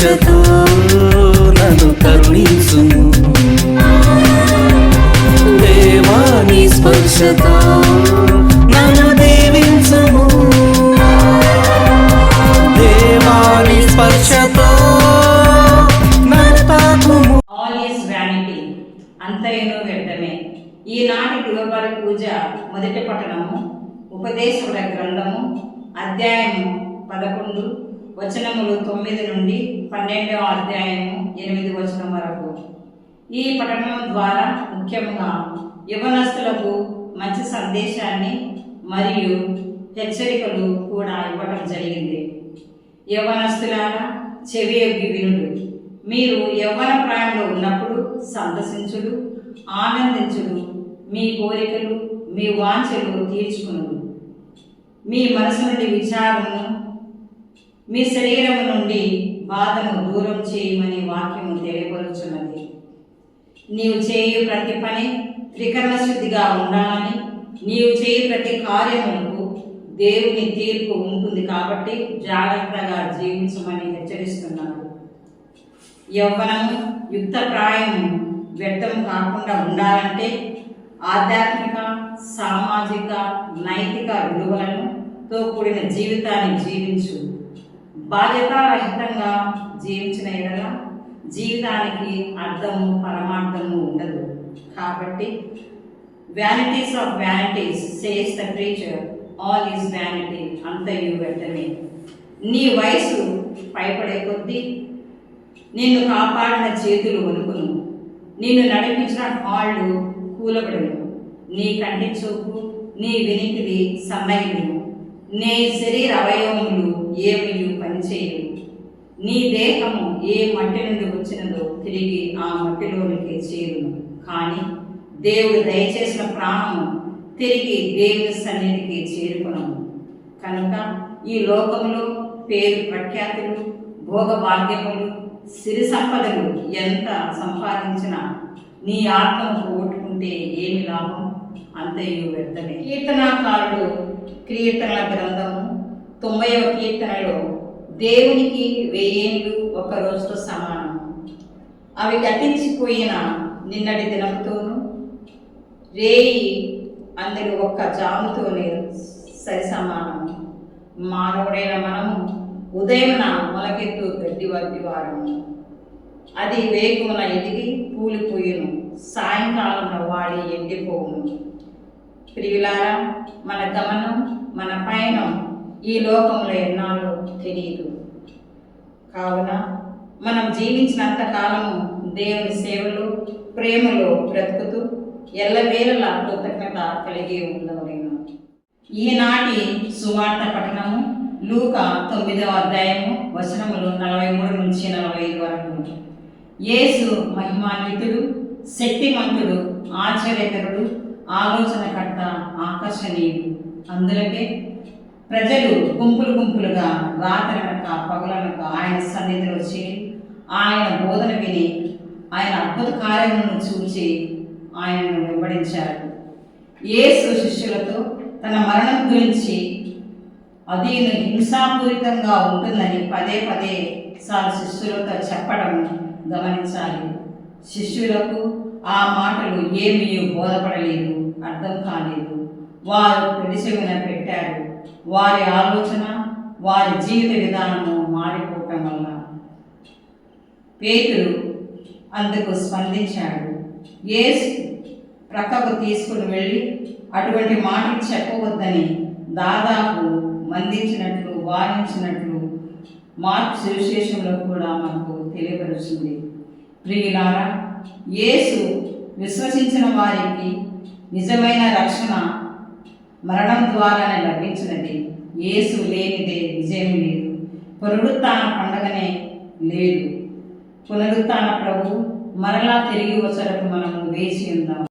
స్పర్శతో నన్ను కరుణించు దేవా నీ స్పర్శతో నన్ను దీవించుము. దేవా నీ స్పర్శతో నన్ను వ్యర్థమే. ఈనాటి దివబలి పూజ మొదటి పట్టణము ఉపదేశముల గ్రంథము అధ్యాయము పదకొండు వచనములు తొమ్మిది నుండి పన్నెండవ అధ్యాయము ఎనిమిది వచనం వరకు. ఈ పఠనం ద్వారా ముఖ్యంగా యువనస్తులకు మంచి సందేశాన్ని మరియు హెచ్చరికలు కూడా ఇవ్వటం జరిగింది. యవనస్తులారా చెవి వినుడు. మీరు యవ్వన ప్రాయంలో ఉన్నప్పుడు సంతసించుడు ఆనందించుడు. మీ కోరికలు మీ వాంఛలు తీర్చుకును మీ మనసు నుండి విచారము మీ శరీరము నుండి బాధను దూరం చేయమని వాక్యము తెలియపరుచున్నది. నీవు చేయు ప్రతి పని త్రికరణ శుద్ధిగా ఉండాలని నీవు చేయు ప్రతి కార్యములకు దేవుని తీర్పు ఉంటుంది కాబట్టి జాగ్రత్తగా జీవించమని హెచ్చరిస్తున్నాడు. యవ్వనము యుక్త ప్రాయము వ్యర్థం కాకుండా ఉండాలంటే ఆధ్యాత్మిక సామాజిక నైతిక విలువలను తో కూడిన జీవితాన్ని జీవించు. బాధ్యతారహితంగా జీవించిన ఎడల జీవితానికి అర్థము పరమార్థము ఉండదు. కాబట్టి vanities of vanities says the preacher all is vanity అంతయు వెంటనే. నీ వయసు పైపడే కొద్దీ నిన్ను కాపాడిన చేతులు వణుకును. నిన్ను నడిపించిన కాళ్ళు కూలబడును. నీ కంటి చూపు నీ వినికిడి సమయము నీ శరీర అవయవములు ఏమి పనిచేయు నీ దేహము ఏ మట్టి నుండి వచ్చినదో తిరిగి ఆ మట్టిలోనికి చేరును కానీ దేవుడు దయచేసిన ప్రాణము తిరిగి దేవుని సన్నిధికి చేరుకునము కనుక ఈ లోకంలో పేరు ప్రఖ్యాతులు భోగ భాగ్యములు సిరి సంపదలు ఎంత సంపాదించినా నీ ఆత్మను పోగొట్టుకుంటే ఏమి లాభం? అంతయు వ్యర్థమే. కీర్తనాకారుడు కీర్తనల గ్రంథము తొంభైవ కీర్తనలో దేవునికి వెయ్యేళ్ళు ఒక రోజుతో సమానం. అవి గతించిపోయిన నిన్నటి దినంతోనూ రేయి అందరి ఒక్క జాముతోనే సరి సమానం మానవుడైన మనము ఉదయమున మొలకెత్తు గడ్డి వంటి వారము. అది వేగమున ఎదిగి కూలిపోయిను సాయంకాలంలో వాడి ఎండిపోవును. ప్రియులారా మన గమనం మన పయనం ఈ లోకంలో ఎన్నాళ్ళు తెలియదు కావున మనం జీవించినంత కాలము దేవుని సేవలు ప్రేమలో బ్రతుకుతూ ఎల్లవేళలా కృతజ్ఞత కలిగి ఉండవలేను. ఈనాటి సువార్త పఠనము లూక తొమ్మిదవ అధ్యాయము వచనములు నలభై మూడు నుంచి నలభై ఐదు వరకు. యేసు మహిమాన్వితుడు శక్తిమంతుడు ఆశ్చర్యకరుడు ఆలోచనకర్త ఆకర్షణీయుడు. అందులకే ప్రజలు గుంపులు గుంపులుగా రాత్రనక పగలనక ఆయన సన్నిధిలో చేరి ఆయన బోధన విని ఆయన అద్భుత కార్యములను చూచి ఆయనను వెంబడించారు. యేసు శిష్యులతో తన మరణం గురించి అది హింసాపూరితంగా ఉంటుందని పదే పదే సార్లు శిష్యులతో చెప్పడం గమనించాలి. శిష్యులకు ఆ మాటలు ఏమీ బోధపడలేదు అర్థం కాలేదు. వారు పెడిచెవిన పెట్టారు. వారి ఆలోచన వారి జీవిత విధానము మారిపోవటం వల్ల. పేతురు అందుకు స్పందించాడు. యేసు ప్రక్కకు తీసుకుని వెళ్ళి అటువంటి మాటలు చెప్పవద్దని దాదాపు మందించినట్లు వారించినట్లు మార్పు సువిశేషంలో కూడా మనకు తెలియపరుస్తుంది. ప్రియులారా యేసు విశ్వసించిన వారికి నిజమైన రక్షణ మరణం ద్వారానే లభించినది. యేసు లేనిదే విజయం లేదు. పునరుత్న పండగనే లేదు. పునరుత్న ప్రభు మరలా తిరిగి వచ్చరకు మనము వేచి ఉందాం.